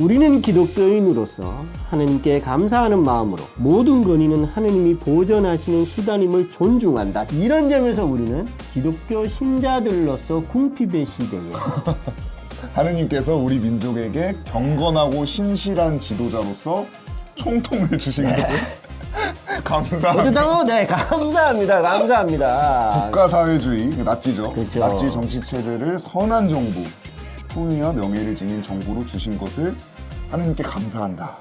우리는 기독교인으로서 하느님께 감사하는 마음으로 모든 권위는 하느님이 보존하시는 수단임을 존중한다. 이런 점에서 우리는 기독교 신자들로서 궁핍의 시대에 하느님께서 우리 민족에게 경건하고 신실한 지도자로서 총통을 주신 것을 감사합니다. 어쩌다고 네 감사합니다. 감사합니다. 국가사회주의, 나치죠. 그렇죠. 나치 정치 체제를 선한 정부, 품위와 명예를 지닌 정부로 주신 것을 하느님께 감사한다.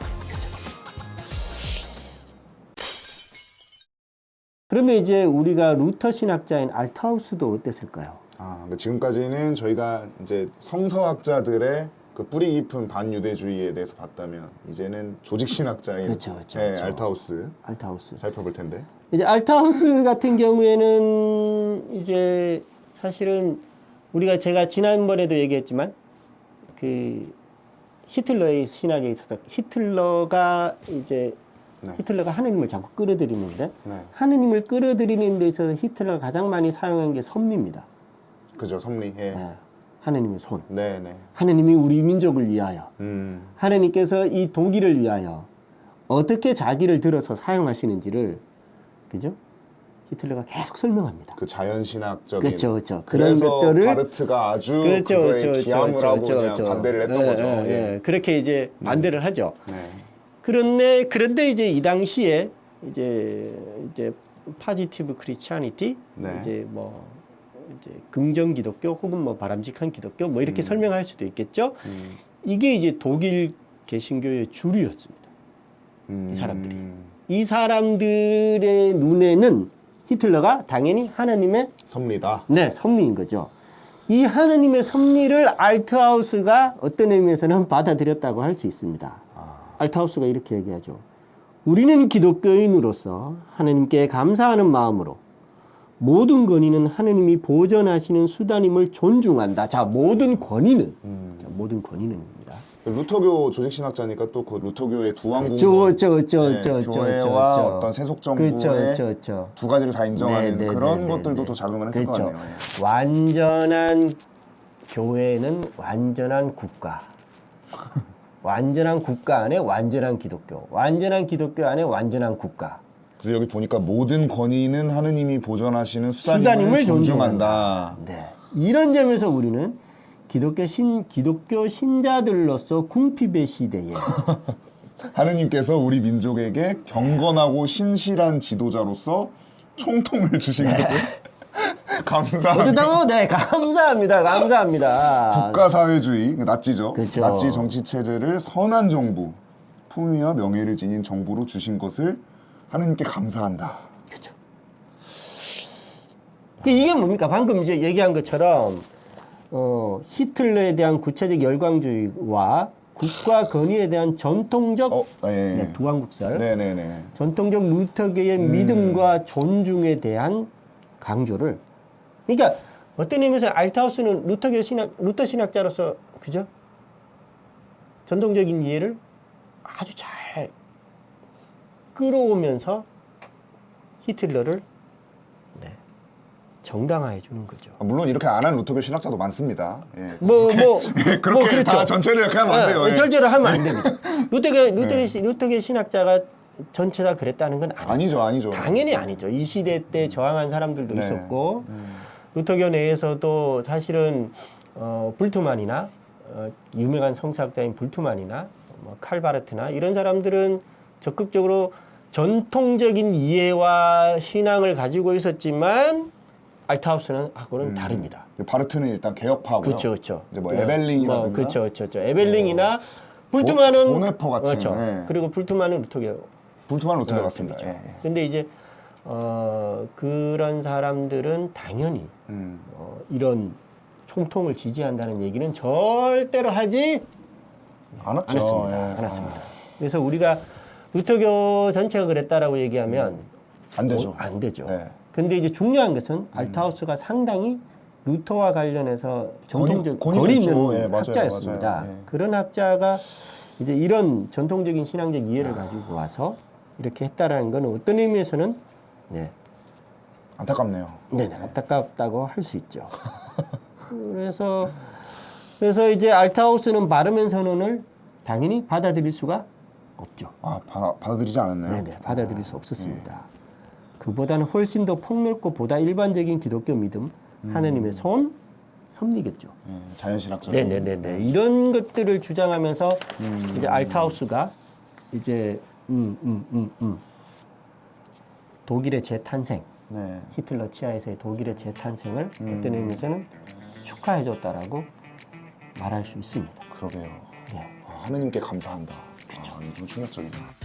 그러면 이제 우리가 루터 신학자인 알타우스도 어땠을까요? 아, 근데 지금까지는 저희가 이제 성서학자들의 그 뿌리 깊은 반유대주의에 대해서 봤다면 이제는 조직 신학자인 그렇죠, 그렇죠, 예, 그렇죠. 알타우스 알타우스. 살펴볼 텐데. 이제 알타우스 같은 경우에는 이제 사실은 우리가 제가 지난번에도 얘기했지만 그 히틀러의 신학에 있어서 히틀러가 이제 네. 히틀러가 하느님을 자꾸 끌어들이는데 네. 하느님을 끌어들이는 데 있어서 히틀러가 가장 많이 사용한 게 섭리입니다. 그죠, 섭리. 예. 네. 하느님의 손. 네, 네. 하느님이 우리 민족을 위하여 음. 하느님께서 이 독일을 위하여 어떻게 자기를 들어서 사용하시는지를 그죠? 히틀러가 계속 설명합니다. 그 자연 신학적인 그렇죠, 그렇죠. 그런 것들을 바르트가 아주 그렇죠, 그거에 그렇죠, 기함을 그렇죠, 하고 그렇죠, 그냥 그렇죠. 반대를 했던 예, 거죠. 예, 예. 예. 그렇게 이제 반대를 하죠. 네. 그런데 그런데 이제 이 당시에 이제 이제 파지티브 크리스찬이티 네. 이제 뭐 이제 긍정 기독교 혹은 뭐 바람직한 기독교 뭐 이렇게 음. 설명할 수도 있겠죠. 음. 이게 이제 독일 개신교의 주류였습니다. 음. 이 사람들이. 이 사람들의 눈에는 히틀러가 당연히 하나님의 섭리다. 네 섭리인 거죠. 이 하나님의 섭리를 알트하우스가 어떤 의미에서는 받아들였다고 할 수 있습니다. 아. 알타우스가 이렇게 얘기하죠. 우리는 기독교인으로서 하나님께 감사하는 마음으로 모든 권위는 하나님이 보존하시는 수단임을 존중한다. 자, 모든 권위는 음. 자, 모든 권위는입니다. 루터교 조직 신학자니까 또 그 루터교의 저, 저, 저, 네, 교회와. 어떤 세속 정부의. 두 가지를 다 인정하는 네, 네, 그런 네, 것들도 네, 또 네. 작용을 했을 그렇죠. 것 같네요. 예. 완전한 교회는 완전한 국가. 완전한 국가 안에 완전한 기독교. 완전한 기독교 안에 완전한 국가. 그래서 여기 보니까 모든 권위는 하느님이 보존하시는 수단임을 수단임을 존중한다. 존중한다. 네. 이런 점에서 우리는 기독교 신 기독교 신자들로서 궁핍의 시대에 하느님께서 우리 민족에게 경건하고 신실한 지도자로서 총통을 주신 것을 감사합니다. 어쩌다고 네 감사합니다 감사합니다 국가 사회주의, 나치죠. 그렇죠. 나치 정치 체제를 선한 정부, 품위와 명예를 지닌 정부로 주신 것을 하느님께 감사한다. 그렇죠. 그 이게 뭡니까 방금 이제 얘기한 것처럼 어, 히틀러에 대한 구체적 열광주의와 국가 권위에 대한 전통적 어, 예. 네, 두왕국설 네네네. 전통적 루터교의 음. 믿음과 존중에 대한 강조를 그러니까 어떤 의미에서 알타우스는 루터교 신학 루터 신학자로서 그죠 전통적인 이해를 아주 잘 끌어오면서 히틀러를 네, 정당화해 주는 거죠. 아, 물론 이렇게 안한 루터교 신학자도 많습니다. 예. 뭐 뭐 그렇게 다 전체를 이렇게 하면 안 돼요. 예. 절제를 하면 안 됩니다. 루터교 루터교 루터교 신학자가 전체 다 그랬다는 건 아니에요. 아니죠, 아니죠. 당연히 아니죠. 이 시대 때 저항한 사람들도 네. 있었고 음. 루터교 내에서도 사실은 어, 불트만이나 어, 유명한 성사학자인 불트만이나 뭐 칼바르트나 이런 사람들은 적극적으로 전통적인 이해와 신앙을 가지고 있었지만 아, 그거는 음. 다릅니다. 바르트는 일단 개혁파고요. 그렇죠, 그렇죠. 이제 뭐 네. 에벨링이라든가 뭐, 그렇죠, 그렇죠, 그렇죠. 에벨링이나 불트만은 보- 보네퍼 같은, 그렇죠. 네. 그리고 불트만은 루터교 불투만 네, 같습니다. 그렇죠. 예, 예. 근데 이제 어, 그런 사람들은 당연히 음. 어, 이런 총통을 지지한다는 얘기는 절대로 하지 안 왔죠. 안 했습니다. 예. 안 했습니다. 그래서 우리가 루터교 전체가 그랬다라고 얘기하면 아, 안 되죠. 어, 안 되죠. 예. 근데 이제 중요한 것은 알타우스가 상당히 루터와 관련해서 전통적 권위- 있는. 예, 맞아요, 학자였습니다. 맞아요. 예. 그런 학자가 이제 이런 전통적인 신앙적 이해를 가지고 와서 이렇게 했다라는 것은 어떤 의미에서는 네, 안타깝네요. 네, 안타깝다고 할 수 있죠. 그래서 그래서 이제 알타우스는 바르멘 선언을 당연히 받아들일 수가 없죠. 아 받아, 받아들이지 않았나요? 네네, 받아들일 수 없었습니다. 그보다는 훨씬 더 폭넓고 보다 일반적인 기독교 믿음, 하느님의 손, 섭리겠죠. 예, 자연신학적인 네네네네. 이런 것들을 주장하면서 이제 알타우스가 이제 음, 음, 음, 음. 독일의 재탄생, 네. 히틀러 치하에서의 독일의 재탄생을 어떤 의미에서는 축하해줬다라고 말할 수 있습니다. 그러게요. 예. 아, 하느님께 감사한다. 아, 이건 충격적이다.